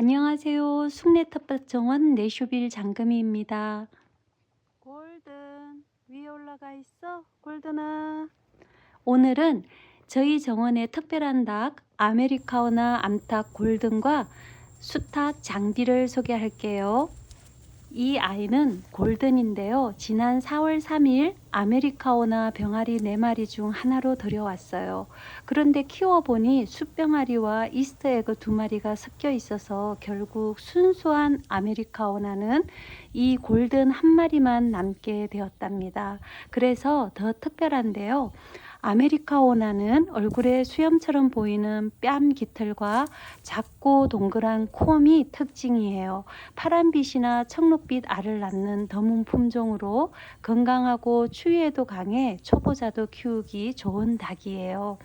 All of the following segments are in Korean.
안녕하세요. 숙내 텃밭 정원 네쇼빌 장금이입니다. 골든 위에 올라가 있어 골든아. 오늘은 저희 정원의 특별한 닭 아메리카오나 암탉 골든과 수탉 장비를 소개할게요. 이 아이는 골든인데요. 지난 4월 3일 아메리카오나 병아리 4마리 중 하나로 들여왔어요. 그런데 키워보니 숫병아리와 이스터에그 2마리가 섞여 있어서 결국 순수한 아메리카오나는 이 골든 한 마리만 남게 되었답니다. 그래서 더 특별한데요. 아메리카오나는 얼굴에 수염처럼 보이는 뺨 깃털과 작고 동그란 콤이 특징이에요. 파란빛이나 청록빛 알을 낳는 드문 품종으로 건강하고 추위에도 강해 초보자도 키우기 좋은 닭이에요.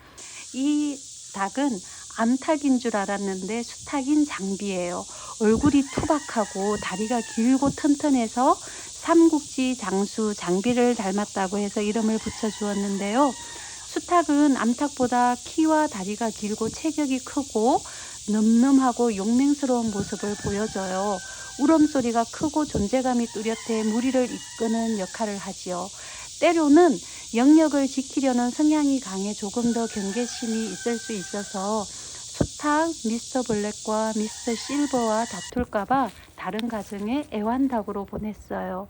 이 닭은 암탉인 줄 알았는데 수탉인 장비예요. 얼굴이 투박하고 다리가 길고 튼튼해서 삼국지 장수 장비를 닮았다고 해서 이름을 붙여주었는데요. 수탉은 암탉보다 키와 다리가 길고 체격이 크고 늠름하고 용맹스러운 모습을 보여줘요. 울음소리가 크고 존재감이 뚜렷해 무리를 이끄는 역할을 하지요. 때로는 영역을 지키려는 성향이 강해 조금 더 경계심이 있을 수 있어서 수탉 미스터 블랙과 미스터 실버와 다툴까봐 다른 가정에 애완닭으로 보냈어요.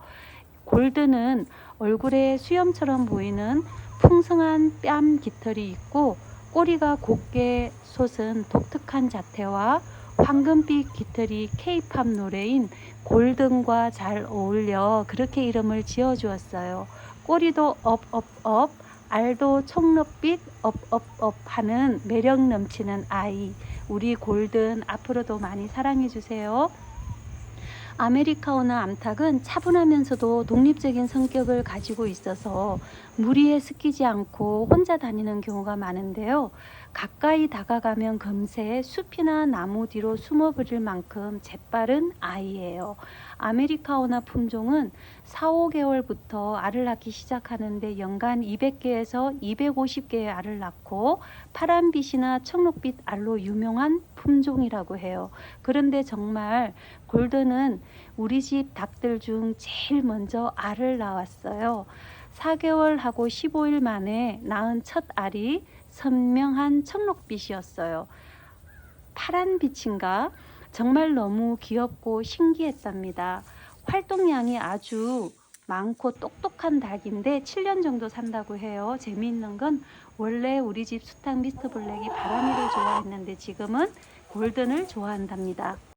골드는 얼굴에 수염처럼 보이는 풍성한 뺨 깃털이 있고 꼬리가 곱게 솟은 독특한 자태와 황금빛 깃털이 케이팝 노래인 골든과 잘 어울려 그렇게 이름을 지어 주었어요. 꼬리도 업업업, 알도 청록빛 업업업 하는 매력 넘치는 아이. 우리 골든 앞으로도 많이 사랑해 주세요. 아메리카오나 암탉은 차분하면서도 독립적인 성격을 가지고 있어서 무리에 섞이지 않고 혼자 다니는 경우가 많은데요. 가까이 다가가면 금세 숲이나 나무 뒤로 숨어버릴 만큼 재빠른 아이예요. 아메리카오나 품종은 4, 5개월부터 알을 낳기 시작하는데 연간 200개에서 250개의 알을 낳고 파란빛이나 청록빛 알로 유명한 품종이라고 해요. 그런데 정말 골든은 우리 집 닭들 중 제일 먼저 알을 낳았어요. 4개월하고 15일 만에 낳은 첫 알이 선명한 청록빛이었어요. 파란 빛인가? 정말 너무 귀엽고 신기했답니다. 활동량이 아주 많고 똑똑한 닭인데 7년 정도 산다고 해요. 재미있는 건 원래 우리 집 수탉 미스터 블랙이 바람이를 좋아했는데 지금은 골든을 좋아한답니다.